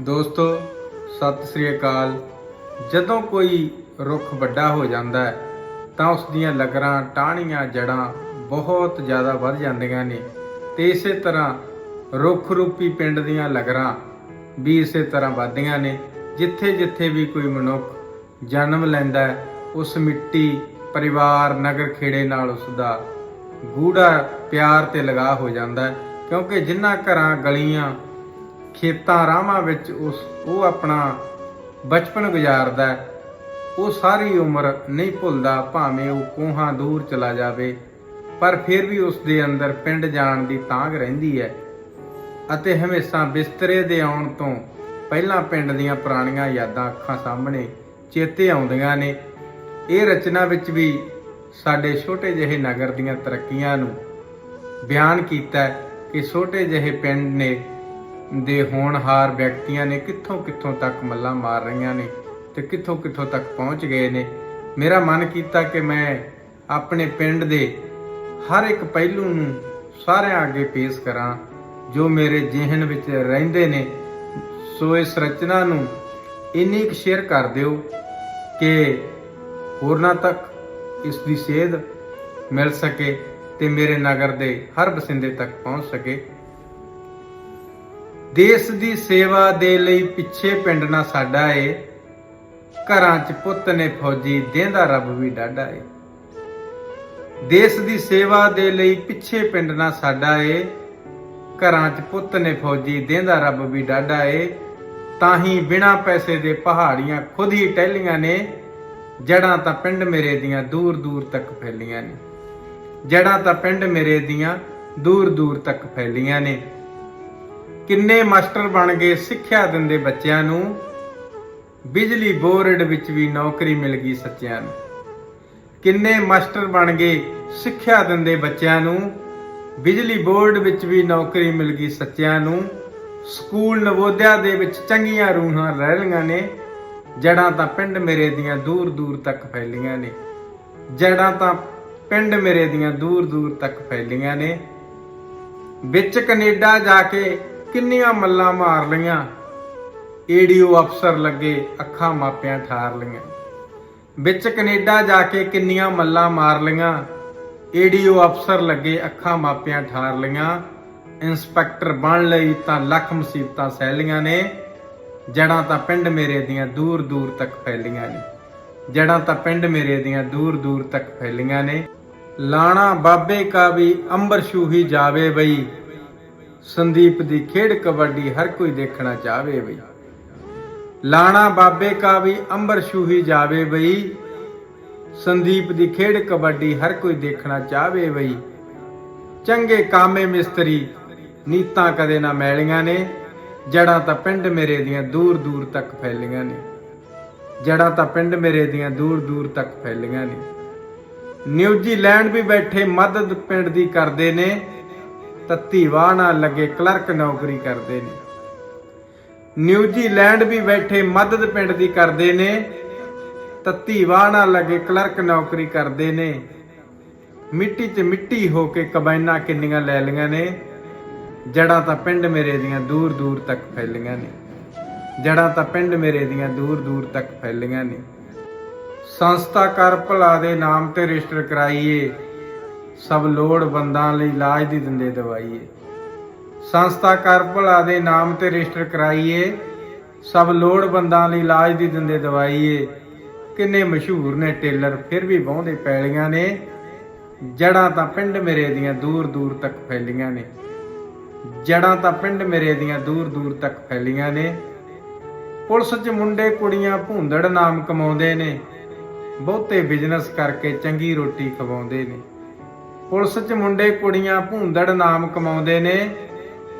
ਦੋਸਤੋ, ਸਤਿ ਸ੍ਰੀ ਅਕਾਲ। ਜਦੋਂ ਕੋਈ ਰੁੱਖ ਵੱਡਾ ਹੋ ਜਾਂਦਾ ਹੈ, ਤਾਂ ਉਸ ਦੀਆਂ ਲਗਰਾਂ, ਟਾਹਣੀਆਂ ਜੜਾਂ ਬਹੁਤ ਜ਼ਿਆਦਾ ਵੱਧ ਜਾਂਦੀਆਂ ਨੇ ਤੇ ਇਸੇ ਤਰ੍ਹਾਂ ਰੁੱਖ ਰੂਪੀ ਪਿੰਡ ਦੀਆਂ ਲਗਰਾਂ ਵੀ ਇਸੇ ਤਰ੍ਹਾਂ ਵੱਧਦੀਆਂ ਨੇ। ਜਿੱਥੇ ਜਿੱਥੇ ਵੀ ਕੋਈ ਮਨੁੱਖ ਜਨਮ ਲੈਂਦਾ ਹੈ, ਉਸ ਮਿੱਟੀ ਪਰਿਵਾਰ, ਨਗਰ ਖੇੜੇ ਨਾਲ ਉਸ ਦਾ ਗੂੜਾ ਪਿਆਰ ਤੇ ਲਗਾਅ ਹੋ ਜਾਂਦਾ ਹੈ। ਕਿਉਂਕਿ ਜਿਨ੍ਹਾਂ ਘਰਾਂ, ਗਲੀਆਂ ਖੇਤਾਂ ਰਾਹਾਂ ਵਿੱਚ ਉਸ, ਉਹ ਆਪਣਾ ਬਚਪਨ ਗੁਜ਼ਾਰਦਾ ਉਹ ਸਾਰੀ ਉਮਰ ਨਹੀਂ ਭੁੱਲਦਾ ਭਾਵੇਂ ਉਹ ਕੋਹਾਂ ਦੂਰ ਚਲਾ ਜਾਵੇ, ਪਰ ਫਿਰ ਵੀ ਉਸ ਦੇ ਅੰਦਰ ਪਿੰਡ ਜਾਣ ਦੀ ਤਾਂਗ ਰਹਿੰਦੀ ਹੈ ਅਤੇ ਹਮੇਸ਼ਾ ਬਿਸਤਰੇ ਦੇ ਆਉਣ ਤੋਂ ਪਹਿਲਾਂ ਪਿੰਡ ਦੀਆਂ ਪੁਰਾਣੀਆਂ ਯਾਦਾਂ ਅੱਖਾਂ ਸਾਹਮਣੇ ਚੇਤੇ ਆਉਂਦੀਆਂ ਨੇ। ਇਹ ਰਚਨਾ ਵਿੱਚ ਵੀ ਸਾਡੇ ਛੋਟੇ ਜਿਹੇ ਨਗਰ ਦੀਆਂ ਤਰੱਕੀਆਂ ਨੂੰ ਬਿਆਨ ਕੀਤਾ ਕਿ ਛੋਟੇ ਜਿਹੇ ਪਿੰਡ ਨੇ ਦੇ ਹੋਣਹਾਰ ਵਿਅਕਤੀਆਂ ਨੇ ਕਿੱਥੋਂ ਕਿੱਥੋਂ ਤੱਕ ਮੱਲਾਂ ਮਾਰ ਰਹੀਆਂ ਨੇ ਤੇ ਕਿੱਥੋਂ ਕਿੱਥੋਂ ਤੱਕ ਪਹੁੰਚ ਗਏ ਨੇ? ਮੇਰਾ ਮਨ ਕੀਤਾ ਕਿ ਮੈਂ ਆਪਣੇ ਪਿੰਡ ਦੇ ਹਰ ਇੱਕ ਪਹਿਲੂ ਨੂੰ ਸਾਰਿਆਂ ਅੱਗੇ ਪੇਸ਼ ਕਰਾਂ, ਜੋ ਮੇਰੇ ਜ਼ਿਹਨ ਵਿੱਚ ਰਹਿੰਦੇ ਨੇ। ਸੋ ਇਸ ਰਚਨਾ ਨੂੰ ਇੰਨੀ ਕੁ ਸ਼ੇਅਰ ਕਰ ਦਿਓ ਕਿ ਹੋਰਨਾਂ ਤੱਕ ਇਸ ਦੀ ਸੇਧ ਮਿਲ ਸਕੇ ਤੇ ਮੇਰੇ ਨਗਰ ਦੇ ਹਰ ਬਸਿੰਦੇ ਤੱਕ ਪਹੁੰਚ ਸਕੇ। ਦੇਸ਼ ਦੀ ਸੇਵਾ ਦੇ ਲਈ ਪਿੱਛੇ ਪਿੰਡ ਨਾ ਸਾਡਾ ਏ। ਘਰਾਂ 'ਚ ਪੁੱਤ ਨੇ ਫੌਜੀ, ਦੇਂਦਾ ਰੱਬ ਵੀ ਡਾਢਾ ਏ। ਦੇਸ਼ ਦੀ ਸੇਵਾ ਦੇ ਲਈ ਪਿੱਛੇ ਪਿੰਡ ਨਾ ਸਾਡਾ ਏ। ਘਰਾਂ 'ਚ ਪੁੱਤ ਨੇ ਫੌਜੀ, ਦੇਂਦਾ ਰੱਬ ਵੀ ਡਾਢਾ ਏ। ਤਾਂ ਹੀ ਬਿਨਾ ਪੈਸੇ ਦੇ ਪਹਾੜੀਆਂ ਖੁਦ ਹੀ ਟਹਿਲੀਆਂ ਨੇ। ਜੜਾਂ ਤਾਂ ਪਿੰਡ ਮੇਰੇ ਦੀਆਂ ਦੂਰ ਦੂਰ ਤੱਕ ਫੈਲੀਆਂ ਨੇ। ਜੜਾਂ ਤਾਂ ਪਿੰਡ ਮੇਰੇ ਦੀਆਂ ਦੂਰ ਦੂਰ ਤੱਕ ਫੈਲੀਆਂ ਨੇ। ਕਿੰਨੇ ਮਾਸਟਰ ਬਣ ਗਏ ਸਿੱਖਿਆ ਦਿੰਦੇ ਬੱਚਿਆਂ ਨੂੰ? ਬਿਜਲੀ ਬੋਰਡ ਵਿੱਚ ਵੀ ਨੌਕਰੀ ਮਿਲ ਗਈ ਸੱਚਿਆਂ ਨੂੰ। ਕਿੰਨੇ ਮਾਸਟਰ ਬਣ ਗਏ ਸਿੱਖਿਆ ਦਿੰਦੇ ਬੱਚਿਆਂ ਨੂੰ? ਬਿਜਲੀ ਬੋਰਡ ਵਿੱਚ ਵੀ ਨੌਕਰੀ ਮਿਲ ਗਈ ਸੱਚਿਆਂ ਨੂੰ। ਸਕੂਲ ਨਵੋਦਿਆ ਦੇ ਵਿੱਚ ਚੰਗੀਆਂ ਰੂਹਾਂ ਰਹਿ ਲਈਆਂ ਨੇ। ਜੜਾਂ ਤਾਂ ਪਿੰਡ ਮੇਰੇ ਦੀਆਂ ਦੂਰ ਦੂਰ ਤੱਕ ਫੈਲੀਆਂ ਨੇ। ਜੜਾਂ ਤਾਂ ਪਿੰਡ ਮੇਰੇ ਦੀਆਂ ਦੂਰ ਦੂਰ ਤੱਕ ਫੈਲੀਆਂ ਨੇ। ਵਿੱਚ ਕੈਨੇਡਾ ਜਾ ਕੇ ਕਿੰਨੀਆਂ ਮੱਲਾਂ ਮਾਰ ਲਈਆਂ। ਏਡੀਓ ਅਫਸਰ ਲੱਗੇ, ਅੱਖਾਂ ਮਾਪਿਆਂ ਠਾਰ ਲਈਆਂ। ਵਿੱਚ ਕੈਨੇਡਾ ਜਾ ਕੇ ਕਿੰਨੀਆਂ ਮੱਲਾਂ ਮਾਰ ਲਈਆਂ। ਏਡੀਓ ਅਫਸਰ ਲੱਗੇ, ਅੱਖਾਂ ਮਾਪਿਆਂ ਠਾਰ ਲਈਆਂ। ਇੰਸਪੈਕਟਰ ਬਣ ਲਈ ਤਾਂ ਲੱਖ ਮੁਸੀਬਤਾਂ ਸਹਿ ਲਈਆਂ ਨੇ। ਜੜਾਂ ਤਾਂ ਪਿੰਡ ਮੇਰੇ ਦੀਆਂ ਦੂਰ ਦੂਰ ਤੱਕ ਫੈਲੀਆਂ ਨੇ। ਜੜਾਂ ਤਾਂ ਪਿੰਡ ਮੇਰੇ ਦੀਆਂ ਦੂਰ ਦੂਰ ਤੱਕ ਫੈਲੀਆਂ ਨੇ। ਲਾਣਾ ਬਾਬੇ ਕਾ ਵੀ ਅੰਬਰ ਛੂਹੀ ਜਾਵੇ ਬਈ। ਸੰਦੀਪ ਦੀ ਖੇਡ ਕਬੱਡੀ ਹਰ ਕੋਈ ਦੇਖਣਾ ਚਾਹਵੇ ਬਈ। ਲਾਣਾ ਬਾਬੇ ਕਾ ਵੀ ਅੰਬਰ ਛੂਹੀ ਜਾਵੇ ਬਈ। ਸੰਦੀਪ ਦੀ ਖੇਡ ਕਬੱਡੀ ਹਰ ਕੋਈ ਦੇਖਣਾ ਚਾਹਵੇ ਬਈ। ਚੰਗੇ ਕਾਮੇ ਮਿਸਤਰੀ ਨੀਤਾਂ ਕਦੇ ਨਾ ਮੈਲੀਆਂ ਨੇ। ਜੜਾਂ ਤਾਂ ਪਿੰਡ ਮੇਰੇ ਦੀਆਂ ਦੂਰ ਦੂਰ ਤੱਕ ਫੈਲੀਆਂ ਨੇ। ਜੜਾਂ ਤਾਂ ਪਿੰਡ ਮੇਰੇ ਦੀਆਂ ਦੂਰ ਦੂਰ ਤੱਕ ਫੈਲੀਆਂ ਨੇ। ਨਿਊਜ਼ੀਲੈਂਡ ਵੀ ਬੈਠੇ ਮਦਦ ਪਿੰਡ ਦੀ ਕਰਦੇ ਨੇ। ਤੱਤੀ ਵਾਹ ਨਾ ਲੱਗੇ ਕਲਰਕ ਨੌਕਰੀ ਕਰਦੇ ਨੇ। ਨਿਊਜ਼ੀਲੈਂਡ ਵੀ ਬੈਠੇ ਮਦਦ ਪਿੰਡ ਦੀ ਕਰਦੇ ਨੇ ਤੱਤੀ ਵਾਹ ਨਾਲ ਲੱਗੇ ਕਲਰਕ ਨੌਕਰੀ ਕਰਦੇ ਨੇ। ਮਿੱਟੀ 'ਚ ਮਿੱਟੀ ਹੋ ਕੇ ਕਬਾਇਨਾ ਕਿੰਨੀਆਂ ਲੈ ਲਈਆਂ ਨੇ ਜੜਾਂ ਤਾਂ ਪਿੰਡ ਮੇਰੇ ਦੀਆਂ ਦੂਰ ਦੂਰ ਤੱਕ ਫੈਲੀਆਂ ਨੇ। ਜੜਾਂ ਤਾਂ ਪਿੰਡ ਮੇਰੇ ਦੀਆਂ ਦੂਰ ਦੂਰ ਤੱਕ ਫੈਲੀਆਂ ਨੇ। ਸੰਸਥਾ ਕਰ ਭਲਾ ਦੇ ਨਾਮ ਤੇ ਰਜਿਸਟਰ ਕਰਾਈਏ। ਸਭ ਲੋੜਵੰਦਾਂ ਲਈ ਇਲਾਜ ਦੀ ਦਿੰਦੇ ਦਵਾਈਏ। ਸੰਸਥਾ ਕਰ ਭਲਾ ਦੇ ਨਾਮ ਤੇ ਰਜਿਸਟਰ ਕਰਾਈਏ। ਸਭ ਲੋੜਵੰਦਾਂ ਲਈ ਇਲਾਜ ਦੀ ਦਿੰਦੇ ਦਵਾਈਏ। ਕਿੰਨੇ ਮਸ਼ਹੂਰ ਨੇ ਟੇਲਰ, ਫਿਰ ਵੀ ਬਹੁੰਦੇ ਪੈਲੀਆਂ ਨੇ। ਜੜਾਂ ਤਾਂ ਪਿੰਡ ਮੇਰੇ ਦੀਆਂ ਦੂਰ ਦੂਰ ਤੱਕ ਫੈਲੀਆਂ ਨੇ। ਜੜਾਂ ਤਾਂ ਪਿੰਡ ਮੇਰੇ ਦੀਆਂ ਦੂਰ ਦੂਰ ਤੱਕ ਫੈਲੀਆਂ ਨੇ। ਪੁਲਿਸ 'ਚ ਮੁੰਡੇ ਕੁੜੀਆਂ ਭੂੰਦੜ ਨਾਮ ਕਮਾਉਂਦੇ ਨੇ। ਬਹੁਤੇ ਬਿਜ਼ਨਸ ਕਰਕੇ ਚੰਗੀ ਰੋਟੀ ਖਵਾਉਂਦੇ ਨੇ। ਪੁਲਿਸ 'ਚ ਮੁੰਡੇ ਕੁੜੀਆਂ ਭੂੰਦੜ ਨਾਮ ਕਮਾਉਂਦੇ ਨੇ,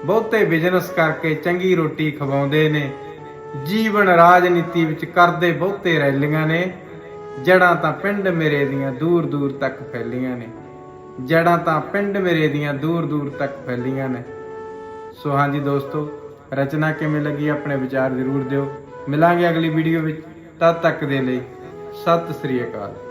ਬਹੁਤੇ ਬਿਜ਼ਨਸ ਕਰਕੇ ਚੰਗੀ ਰੋਟੀ ਖਵਾਉਂਦੇ ਨੇ। ਜੀਵਨ ਰਾਜਨੀਤੀ ਵਿੱਚ ਕਰਦੇ ਬਹੁਤੇ ਰੈਲੀਆਂ ਨੇ, ਜੜਾਂ ਤਾਂ ਪਿੰਡ ਮੇਰੇ ਦੀਆਂ ਦੂਰ ਦੂਰ ਤੱਕ ਫੈਲੀਆਂ ਨੇ। ਜੜਾਂ ਤਾਂ ਪਿੰਡ ਮੇਰੇ ਦੀਆਂ ਦੂਰ ਦੂਰ ਤੱਕ ਫੈਲੀਆਂ ਨੇ। ਸੋ ਹਾਂਜੀ ਦੋਸਤੋ, ਰਚਨਾ ਕਿਵੇਂ ਲੱਗੀ ਆਪਣੇ ਵਿਚਾਰ ਜ਼ਰੂਰ ਦਿਓ। ਮਿਲਾਂਗੇ ਅਗਲੀ ਵੀਡੀਓ ਵਿੱਚ, ਤਦ ਤੱਕ ਦੇ ਲਈ ਸਤਿ ਸ੍ਰੀ ਅਕਾਲ।